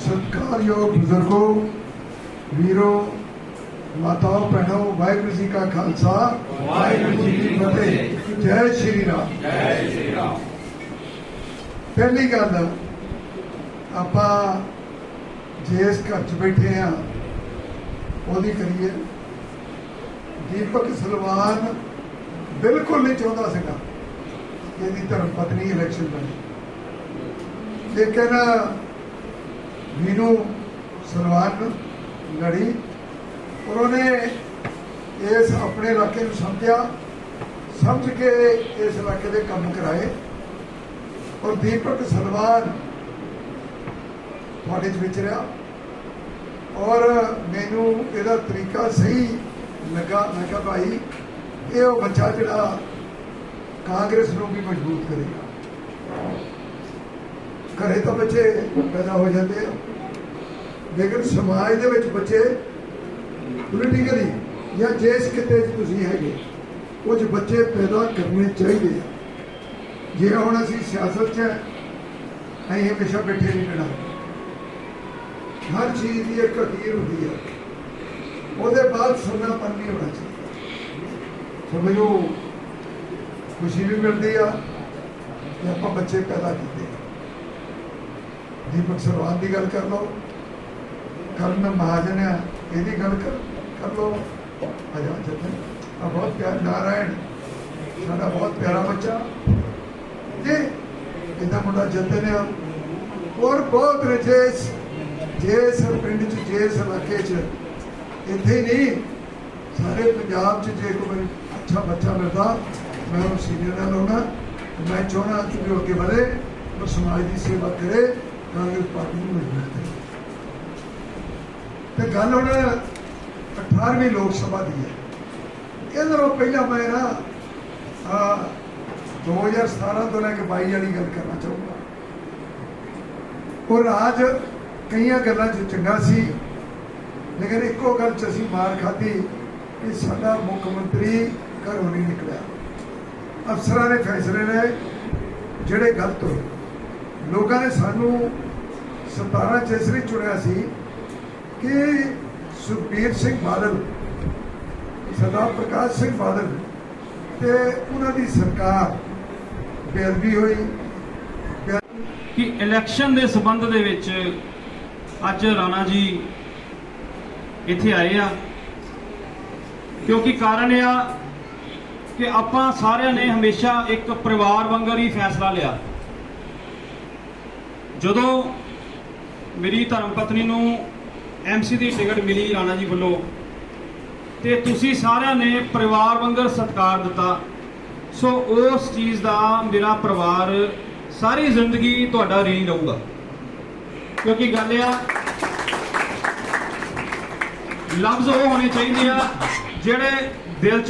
ਸਤਿਕਾਰਯੋਗ ਬਜ਼ੁਰਗੋ ਵੀਰੋ ਮਾਤਾਓ ਭੈਣੋ ਵਾਹਿਗੁਰੂ ਜੀ ਕਾ ਖਾਲਸਾ। ਵਾਹਿਗੁਰੂ ਜੀ ਕੀ ਫਤਿਹ। ਜੈ ਸ਼੍ਰੀ ਰਾਮ। ਜੈ ਸ਼੍ਰੀ ਰਾਮ। ਪਹਿਲੀ ਗੱਲ ਆਪਾਂ ਜਿਸ ਘਰ 'ਚ ਬੈਠੇ ਆ ਉਹਦੀ ਕਰੀਏ। ਦੀਪਕ ਸਲਵਾਨ ਬਿਲਕੁਲ ਨਹੀਂ ਚਾਹੁੰਦਾ ਸੀਗਾ ਇਹਦੀ ਧਰਮ ਪਤਨੀ ਇਲੈਕਸ਼ਨ ਬਣੇ ਲੇਕਿਨ ਵੀਰੂ ਸਲਵਾਨ ਲੜੀ ਔਰ ਉਹਨੇ ਇਸ ਆਪਣੇ ਇਲਾਕੇ ਨੂੰ ਸਮਝਿਆ, ਸਮਝ ਕੇ ਇਸ ਇਲਾਕੇ ਦੇ ਕੰਮ ਕਰਾਏ। ਔਰ ਦੀਪਕ ਸਲਵਾਨ ਤੁਹਾਡੇ 'ਚ ਵਿਚਰਿਆ। ਔਰ ਮੈਨੂੰ ਇਹਦਾ ਤਰੀਕਾ ਸਹੀ ਲੱਗਾ। ਮੈਂ ਕਿਹਾ, ਭਾਈ, ਇਹ ਉਹ ਬੱਚਾ ਜਿਹੜਾ ਕਾਂਗਰਸ ਨੂੰ ਵੀ ਮਜ਼ਬੂਤ ਕਰੇਗਾ। ਘਰੇ ਤਾਂ ਬੱਚੇ ਪੈਦਾ ਹੋ ਜਾਂਦੇ ਆ। ਲੇਕਿਨ ਸਮਾਜ ਦੇ ਵਿੱਚ ਬੱਚੇ ਪੋਲੀਟੀਕਲੀ ਜਾਂ ਜਿਸ ਕਿਤੇ 'ਚ ਤੁਸੀਂ ਹੈਗੇ, ਕੁਝ ਬੱਚੇ ਪੈਦਾ ਕਰਨੇ ਚਾਹੀਦੇ ਆ। ਜੇ ਹੁਣ ਅਸੀਂ ਸਿਆਸਤ 'ਚ ਅਸੀਂ ਹਮੇਸ਼ਾ ਬੈਠੇ ਨਹੀਂ ਰਹਿਣਾ। ਹਰ ਚੀਜ਼ ਦੀ ਇੱਕ ਅਖੀਰ ਹੁੰਦੀ ਹੈ ਉਹਦੇ ਬਾਅਦ ਸੁਣਨਾਪਨ ਨਹੀਂ ਹੋਣਾ ਚਾਹੀਦਾ। ਸਮਝੋ, ਖੁਸ਼ੀ ਵੀ ਮਿਲਦੀ ਆ ਕਿ ਆਪਾਂ ਬੱਚੇ ਪੈਦਾ ਕੀਤੇ। ਦੀਪਕ ਸਰਵਾਨ ਦੀ ਗੱਲ ਕਰ ਲਓ। ਕਰਨ ਮਹਾਜਨ ਆ, ਇਹਦੀ ਗੱਲ ਕਰ ਕਰ ਲਓ। ਅਜਾ ਜਤਨ ਆ ਬਹੁਤ ਪਿਆਰ, ਨਾਰਾਇਣ। ਸਾਡਾ ਬਹੁਤ ਪਿਆਰਾ ਬੱਚਾ। ਜੀ, ਇਹਦਾ ਮੁੰਡਾ ਜਤਨ ਨੇ ਹੋਰ ਬਹੁਤ ਰਜੇਸ਼। ਜੇਸ ਪਿੰਡ ਚ ਜੇ ਜੇਸ ਇਲਾਕੇ ਚ। ਇੱਥੇ ਨਹੀਂ, ਸਾਰੇ ਪੰਜਾਬ ਚ ਜੇ ਕੋਈ ਅੱਛਾ ਬੱਚਾ ਮਿਲਦਾ, ਮੈਂ ਉਹ ਸੀਨੀਅਰ ਨਾਲ ਲਾਉਣਾ ਮੈਂ ਚਾਹਣਾ ਕਿ ਉਹ ਅੱਗੇ ਵਧੇ, ਉਹ ਸਮਾਜ ਦੀ ਸੇਵਾ ਕਰੇ। ਕਾਂਗਰਸ ਪਾਰਟੀ ਨੂੰ ਮਜ਼ਬੂਤ ਕਰੇ ਤੇ ਗੱਲ ਹੁਣ 18ਵੀਂ ਲੋਕ ਸਭਾ ਦੀ ਹੈ। ਇਹਦੇ ਨਾਲੋਂ ਪਹਿਲਾਂ ਮੈਂ ਨਾ, ਆ 2017 ਤੋਂ ਲੈ ਕੇ 22 ਵਾਲੀ ਗੱਲ ਕਰਨਾ ਚਾਹੂੰਗਾ। ਉਹ ਰਾਜ ਕਈਆਂ ਗੱਲਾਂ 'ਚ ਚੰਗਾ ਸੀ, ਲੇਕਿਨ ਇੱਕੋ ਗੱਲ 'ਚ ਅਸੀਂ ਮਾਰ ਖਾਧੀ ਕਿ ਸਾਡਾ ਮੁੱਖ ਮੰਤਰੀ ਘਰੋਂ ਨਹੀਂ ਨਿਕਲਿਆ। ਅਫਸਰਾਂ ਦੇ ਫੈਸਲੇ ਨੇ, ਜਿਹੜੇ ਗਲਤ ਹੋਏ। ਲੋਕਾਂ ਨੇ ਸਾਨੂੰ 17 ਚ ਇਸ ਲਈ ਚੁਣਿਆ ਸੀ ਕਿ ਸੁਖਬੀਰ ਸਿੰਘ ਬਾਦਲ, ਸਰਦਾਰ ਪ੍ਰਕਾਸ਼ ਸਿੰਘ ਬਾਦਲ ਤੇ ਉਹਨਾਂ ਦੀ ਸਰਕਾਰ ਬੇਅਦਬੀ ਹੋਈ। ਕਿ ਇਲੈਕਸ਼ਨ ਦੇ ਸਬੰਧ ਦੇ ਵਿੱਚ ਅੱਜ ਰਾਣਾ ਜੀ ਇੱਥੇ ਆਏ ਆ। ਕਿਉਂਕਿ ਕਾਰਨ ਇਹ ਆ ਕਿ ਆਪਾਂ ਸਾਰਿਆਂ ਨੇ ਹਮੇਸ਼ਾ ਇੱਕ ਪਰਿਵਾਰ ਵਾਂਗਰ ਹੀ ਫੈਸਲਾ ਲਿਆ। ਜਦੋਂ ਮੇਰੀ ਧਰਮ ਪਤਨੀ ਨੂੰ ਐਮਸੀ ਦੀ ਟਿਕਟ ਮਿਲੀ ਰਾਣਾ ਜੀ ਵੱਲੋਂ, ਤੇ ਤੁਸੀਂ ਸਾਰਿਆਂ ਨੇ ਪਰਿਵਾਰ ਵਾਂਗਰ ਸਤਿਕਾਰ ਦਿੱਤਾ। ਸੋ ਉਸ ਚੀਜ਼ ਦਾ ਮੇਰਾ ਪਰਿਵਾਰ ਸਾਰੀ ਜ਼ਿੰਦਗੀ ਤੁਹਾਡਾ ਰੀ ਰਹੂਗਾ। ਕਿਉਂਕਿ ਗੱਲ ਆ, ਲਫ਼ਜ਼ ਉਹ ਹੋਣੇ ਚਾਹੀਦੇ ਆ ਜਿਹੜੇ ਦਿਲ 'ਚ